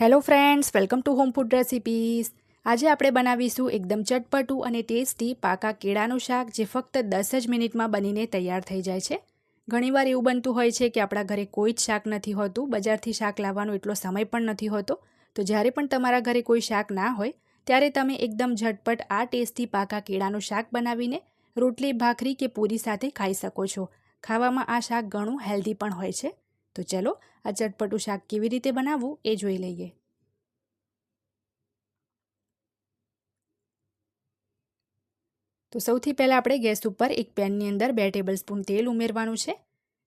Hello friends welcome to home food recipes આજે આપણે બનાવીશું એકદમ ચટપટું અને ટેસ્ટી પાકા કેળાનું શાક જે ફક્ત દસ જ મિનિટમાં બનીને તૈયાર થઈ જાય છે. ઘણીવાર એવું બનતું હોય છે કે આપણા ઘરે કોઈ જ શાક નથી હોતું, બજારથી શાક લાવવાનો એટલો સમય પણ નથી હોતો. તો જ્યારે પણ તમારા ઘરે કોઈ શાક ના હોય, ત્યારે તમે એકદમ ઝટપટ આ ટેસ્ટી પાકા કેળાનું શાક બનાવીને રોટલી, ભાખરી કે પૂરી સાથે ખાઈ શકો છો. ખાવામાં આ શાક ઘણું હેલ્ધી પણ હોય છે. તો ચલો આ ચટપટું શાક કેવી રીતે બનાવવું એ જોઈ લઈએ. તો સૌથી પહેલાં આપણે ગેસ ઉપર એક પેનની અંદર બે ટેબલ સ્પૂન તેલ ઉમેરવાનું છે.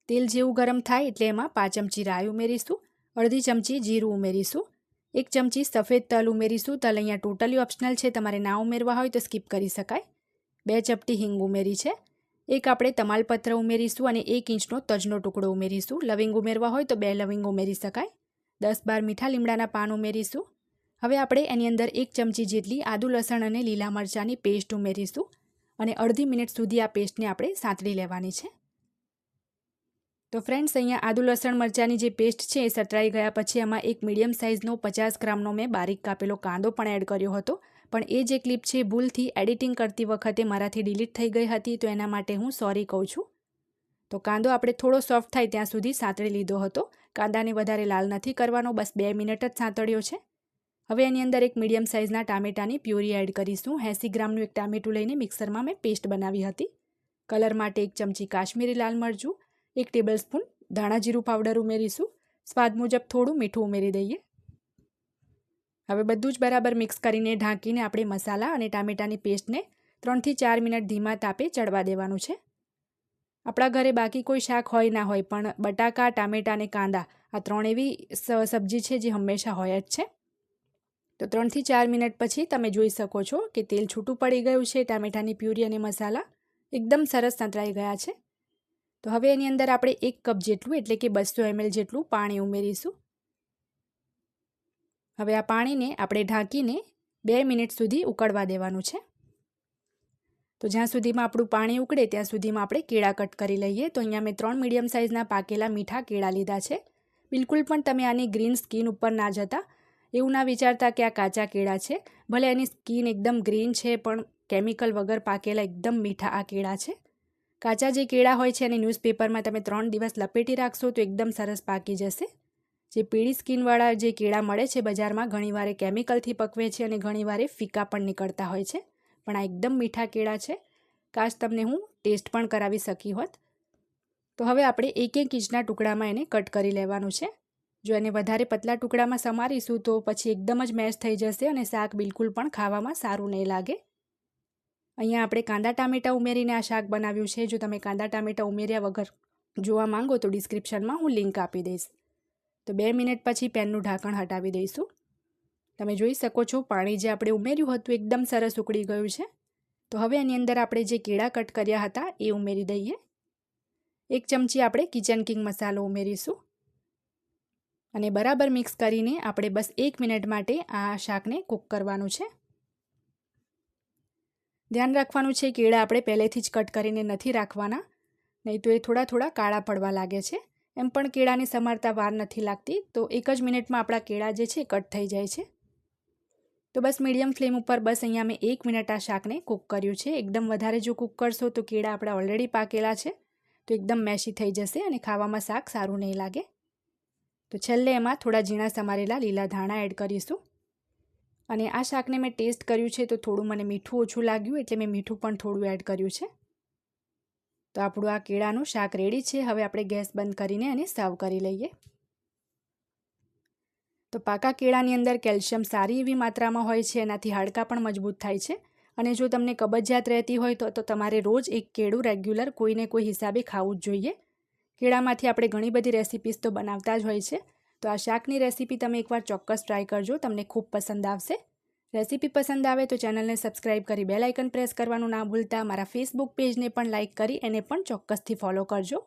તેલ જેવું ગરમ થાય એટલે એમાં પાંચ ચમચી રાઈ ઉમેરીશું, અડધી ચમચી જીરું ઉમેરીશું, એક ચમચી સફેદ તલ ઉમેરીશું. તલ અહીંયા ટોટલી ઓપ્શનલ છે, તમારે ના ઉમેરવા હોય તો સ્કીપ કરી શકાય. બે ચપટી હિંગ ઉમેરી છે. એક આપણે તમાલપત્ર ઉમેરીશું અને એક ઇંચનો તજનો ટુકડો ઉમેરીશું. લવિંગ ઉમેરવા હોય તો બે લવિંગ ઉમેરી શકાય. દસ બાર મીઠા લીમડાના પાન ઉમેરીશું. હવે આપણે એની અંદર એક ચમચી જેટલી આદુ, લસણ અને લીલા મરચાંની પેસ્ટ ઉમેરીશું અને અડધી મિનિટ સુધી આ પેસ્ટને આપણે સાંતળી લેવાની છે. તો ફ્રેન્ડ્સ, અહીંયા આદુ, લસણ, મરચાંની જે પેસ્ટ છે એ સતરાઈ ગયા પછી એમાં એક મીડિયમ સાઇઝનો પચાસ ગ્રામનો મેં બારીક કાપેલો કાંદો પણ એડ કર્યો હતો. પણ એ જે ક્લિપ છે ભૂલથી એડિટિંગ કરતી વખતે મારાથી ડિલીટ થઈ ગઈ હતી, તો એના માટે હું સોરી કહું છું. તો કાંદો આપણે થોડો સોફ્ટ થાય ત્યાં સુધી સાંતળી લીધો હતો. કાંદાને વધારે લાલ નથી કરવાનો, બસ બે મિનિટ જ સાંતળ્યો છે. હવે એની અંદર એક મીડિયમ સાઇઝના ટામેટાની પ્યુરી એડ કરીશું. એંસી ગ્રામનું એક ટામેટું લઈને મિક્સરમાં મેં પેસ્ટ બનાવી હતી. કલર માટે એક ચમચી કાશ્મીરી લાલ મરચું, એક ટેબલ સ્પૂન ધાણા જીરું પાવડર ઉમેરીશું. સ્વાદ મુજબ થોડું મીઠું ઉમેરી દઈએ. હવે બધું જ બરાબર મિક્સ કરીને ઢાંકીને આપણે મસાલા અને ટામેટાની પેસ્ટને ત્રણથી ચાર મિનિટ ધીમા તાપે ચડવા દેવાનું છે. આપણા ઘરે બાકી કોઈ શાક હોય ના હોય, પણ બટાકા, ટામેટા અને કાંદા આ ત્રણ એવી સબ્જી છે જે હંમેશા હોય જ છે. તો ત્રણથી ચાર મિનિટ પછી તમે જોઈ શકો છો કે તેલ છૂટું પડી ગયું છે, ટામેટાની પ્યુરી અને મસાલા એકદમ સરસ સંતળાઈ ગયા છે. તો હવે એની અંદર આપણે એક કપ જેટલું, એટલે કે બસો એમએલ જેટલું પાણી ઉમેરીશું. હવે આ પાણીને આપણે ઢાંકીને બે મિનિટ સુધી ઉકળવા દેવાનું છે. તો જ્યાં સુધીમાં આપણું પાણી ઉકળે ત્યાં સુધીમાં આપણે કેળા કટ કરી લઈએ. તો અહીંયા મેં ત્રણ મીડિયમ સાઇઝના પાકેલા મીઠા કેળા લીધા છે. બિલકુલ પણ તમે આની ગ્રીન સ્કીન ઉપર ના જતા એવું ના વિચારતા કે આ કાચા કેળા છે. ભલે એની સ્કીન એકદમ ગ્રીન છે, પણ કેમિકલ વગર પાકેલા એકદમ મીઠા આ કેળા છે. કાચા જે કેળા હોય છે, એને ન્યૂઝપેપરમાં તમે ત્રણ દિવસ લપેટી રાખશો તો એકદમ સરસ પાકી જશે. જે પીળી સ્કિનવાળા જે કેળા મળે છે બજારમાં, ઘણીવાર કેમિકલથી પકવે છે અને ઘણીવાર ફીકા પણ નીકળતા હોય છે. પણ આ એકદમ મીઠા કેળા છે. કાશ તમને હું ટેસ્ટ પણ કરાવી શકી હોત. તો હવે આપણે એક એક ઇંચના ટુકડામાં એને કટ કરી લેવાનું છે. જો એને વધારે પતલા ટુકડામાં સમારીશું તો પછી એકદમ જ મેશ થઈ જશે અને શાક બિલકુલ પણ ખાવામાં સારું નહીં લાગે. અહીંયા આપણે કાંદા ટામેટાં ઉમેરીને આ શાક બનાવ્યું છે. જો તમે કાંદા ટામેટાં ઉમેર્યા વગર જોવા માંગો તો ડિસ્ક્રિપ્શનમાં હું લિંક આપી દઈશ. તો બે મિનિટ પછી પેનનું ઢાંકણ હટાવી દઈશું. તમે જોઈ શકો છો, પાણી જે આપણે ઉમેર્યું હતું એકદમ સરસ ઉકળી ગયું છે. તો હવે એની અંદર આપણે જે કેળા કટ કર્યા હતા એ ઉમેરી દઈએ. એક ચમચી આપણે કિચન કિંગ મસાલો ઉમેરીશું. અને બરાબર મિક્સ કરીને આપણે બસ એક મિનિટ માટે આ શાકને કૂક કરવાનું છે. ધ્યાન રાખવાનું છે, કેળા આપણે પહેલેથી જ કટ કરીને નથી રાખવાના, નહીં તો એ થોડા થોડા કાળા પડવા લાગે છે. એમ પણ કેળાની સમારતા વાર નથી લાગતી. તો એક જ મિનિટમાં આપણા કેળા જે છે કટ થઈ જાય છે. તો બસ મીડિયમ ફ્લેમ ઉપર બસ અહીંયા મેં એક મિનિટ આ શાકને કૂક કર્યું છે. એકદમ વધારે જો કૂક કરશો તો કેળા આપણા ઓલરેડી પાકેલા છે. તો એકદમ મેશી થઈ જશે અને ખાવામાં શાક સારું નહીં લાગે. તો છેલ્લે એમાં થોડા ઝીણા સમારેલા લીલા ધાણા એડ કરીશું. અને આ શાકને મેં ટેસ્ટ કર્યું છે તો થોડું મને મીઠું ઓછું લાગ્યું એટલે મેં મીઠું પણ થોડું એડ કર્યું છે. તો આપણું આ કેળાનું શાક રેડી છે. હવે આપણે ગેસ બંધ કરીને એને સર્વ કરી લઈએ. તો પાકા કેળાની અંદર કેલ્શિયમ સારી એવી માત્રામાં હોય છે. એનાથી હાડકાં પણ મજબૂત થાય છે. અને જો તમને કબજિયાત રહેતી હોય તો તો તમારે રોજ એક કેળું રેગ્યુલર કોઈને કોઈ હિસાબે ખાવું જ જોઈએ. કેળામાંથી આપણે ઘણી બધી રેસિપીસ તો બનાવતા જ હોય છે. તો આ શાકની રેસીપી તમે એકવાર ચોક્કસ ટ્રાય કરજો. તમને ખૂબ પસંદ આવશે. રેસીપી પસંદ આવે તો ચેનલને સબસ્ક્રાઇબ કરી બેલ આઇકન પ્રેસ કરવાનું ના ભૂલતા. મારા ફેસબુક પેજને પણ લાઇક કરી એને પણ ચોક્કસથી ફોલો કરજો.